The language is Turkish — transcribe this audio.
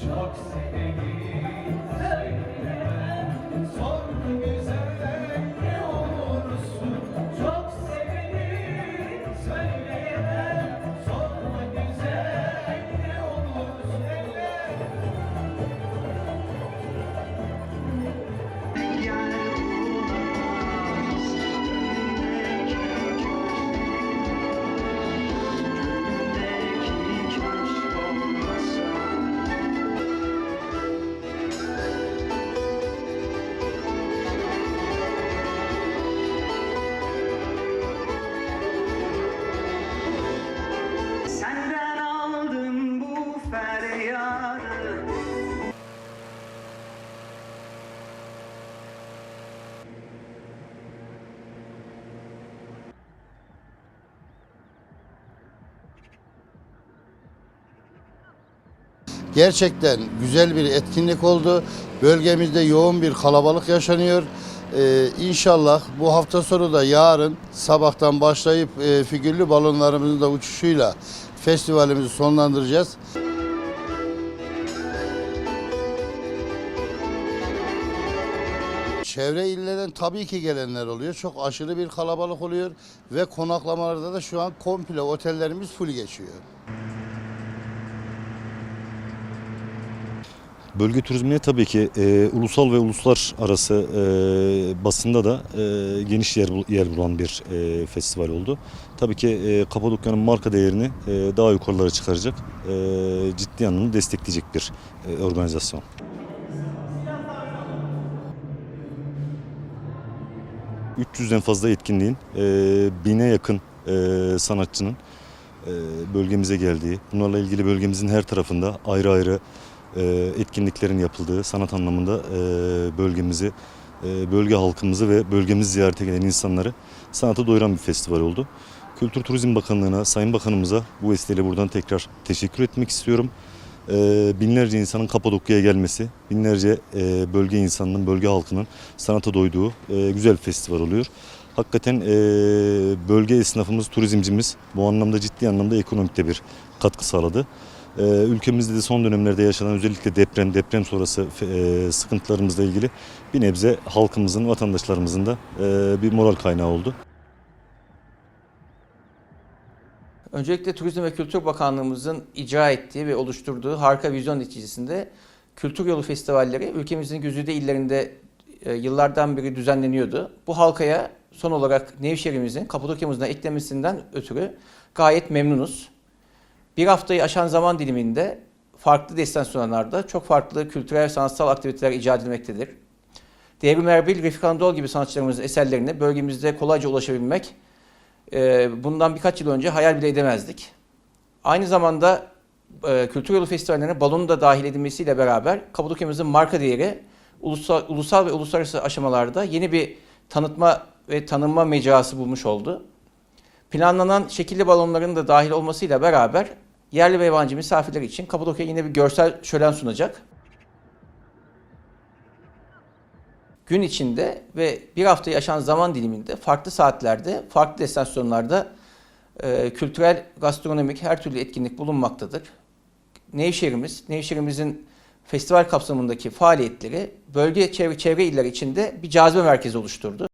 Çok sevdim Gerçekten güzel bir etkinlik oldu. Bölgemizde yoğun bir kalabalık yaşanıyor. Ee, inşallah bu hafta sonu da yarın sabahtan başlayıp e, figürlü balonlarımızın da uçuşuyla festivalimizi sonlandıracağız. Çevre illerden tabii ki gelenler oluyor. Çok aşırı bir kalabalık oluyor ve konaklamalarda da şu an komple otellerimiz full geçiyor. Bölge turizmine tabii ki e, ulusal ve uluslararası e, basında da e, geniş yer, yer bulan bir e, festival oldu. Tabii ki e, Kapadokya'nın marka değerini e, daha yukarılara çıkaracak, e, ciddi anlamda destekleyecek bir e, organizasyon. ...300'den fazla etkinliğin, e, bine yakın e, sanatçının e, bölgemize geldiği, bunlarla ilgili bölgemizin her tarafında ayrı ayrı etkinliklerin yapıldığı, sanat anlamında e, bölgemizi, e, bölge halkımızı ve bölgemizi ziyarete gelen insanları sanata doyuran bir festival oldu. Kültür Turizm Bakanlığı'na, Sayın Bakanımıza bu vesileyle buradan tekrar teşekkür etmek istiyorum. E, binlerce insanın Kapadokya'ya gelmesi, binlerce e, bölge insanının, bölge halkının sanata doyduğu e, güzel bir festival oluyor. Hakikaten e, bölge esnafımız, turizmcimiz bu anlamda ciddi anlamda ekonomikte bir katkı sağladı. Ee, ülkemizde de son dönemlerde yaşanan özellikle deprem, deprem sonrası e, sıkıntılarımızla ilgili bir nebze halkımızın, vatandaşlarımızın da e, bir moral kaynağı oldu. Öncelikle Turizm ve Kültür Bakanlığımızın icra ettiği ve oluşturduğu harika vizyon neticesinde Kültür Yolu Festivalleri ülkemizin güzide illerinde e, yıllardan beri düzenleniyordu. Bu halkaya son olarak Nevşehir'imizin, Kapadokya'mızın eklemesinden ötürü gayet memnunuz. Bir haftayı aşan zaman diliminde farklı destinasyonlarda çok farklı kültürel sanatsal aktiviteler icra edilmektedir. Devrim Erbil, Refik Anadolu gibi sanatçılarımızın eserlerine bölgemizde kolayca ulaşabilmek e, bundan birkaç yıl önce hayal bile edemezdik. Aynı zamanda e, Kültür Yolu Festivallerine balonun da dahil edilmesiyle beraber Kapadokya'mızın marka değeri ulusal, ulusal ve uluslararası aşamalarda yeni bir tanıtma ve tanınma mecrası bulmuş oldu. Planlanan şekilli balonların da dahil olmasıyla beraber yerli ve yabancı misafirler için Kapadokya yine bir görsel şölen sunacak. Gün içinde ve bir haftayı aşan zaman diliminde farklı saatlerde, farklı destinasyonlarda e, kültürel, gastronomik her türlü etkinlik bulunmaktadır. Nevşehir'imiz, Nevşehir'imizin festival kapsamındaki faaliyetleri bölge çevre, çevre iller içinde bir cazibe merkezi oluşturdu.